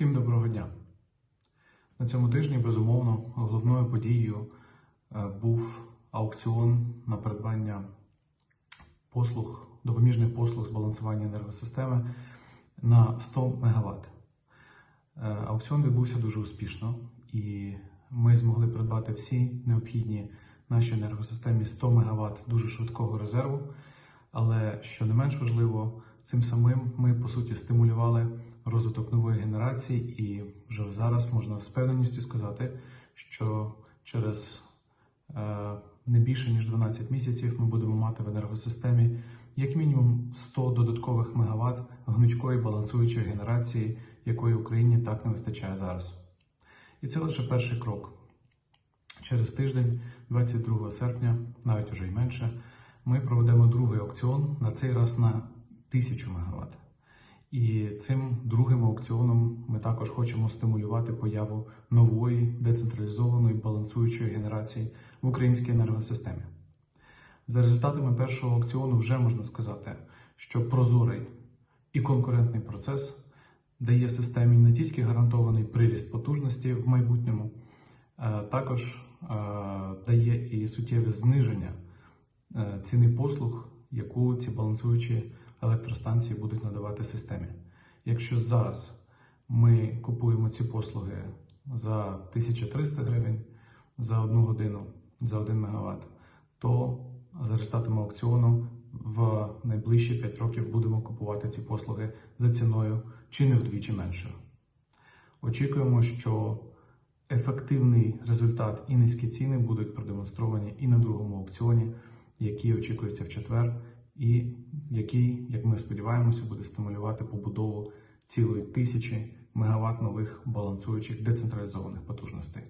Всім доброго дня. На цьому тижні, безумовно, головною подією е, був аукціон на придбання послуг, допоміжних послуг з балансування енергосистеми на 100 МВт. Е, Аукціон відбувся дуже успішно, і ми змогли придбати всі необхідні нашій енергосистемі 100 МВт дуже швидкого резерву. Але що не менш важливо, цим самим ми по суті стимулювали розвиток нової генерації, і вже зараз можна з певненістю сказати, що через е, не більше ніж 12 місяців ми будемо мати в енергосистемі як мінімум 100 додаткових мегаватт гнучкої балансуючої генерації, якої Україні так не вистачає зараз. І це лише перший крок. Через тиждень, 22 серпня, навіть уже й менше, ми проведемо другий аукціон на цей раз на 1000 МВт. І цим другим аукціоном ми також хочемо стимулювати появу нової децентралізованої балансуючої генерації в українській енергосистемі. За результатами першого аукціону вже можна сказати, що прозорий і конкурентний процес дає системі не тільки гарантований приріст потужності в майбутньому, а також е, дає і суттєве зниження е, ціни послуг, яку ці балансуючі електростанції будуть надавати системі. Якщо зараз ми купуємо ці послуги за 1300 гривень за одну годину за 1 МВт, то за результатами аукціону в найближчі 5 років будемо купувати ці послуги за ціною чи не вдвічі меншою. Очікуємо, що ефективний результат і низькі ціни будуть продемонстровані і на другому аукціоні, який очікується в четвер, і який, як ми сподіваємося, буде стимулювати побудову цілої тисячі мегаватт нових балансуючих децентралізованих потужностей.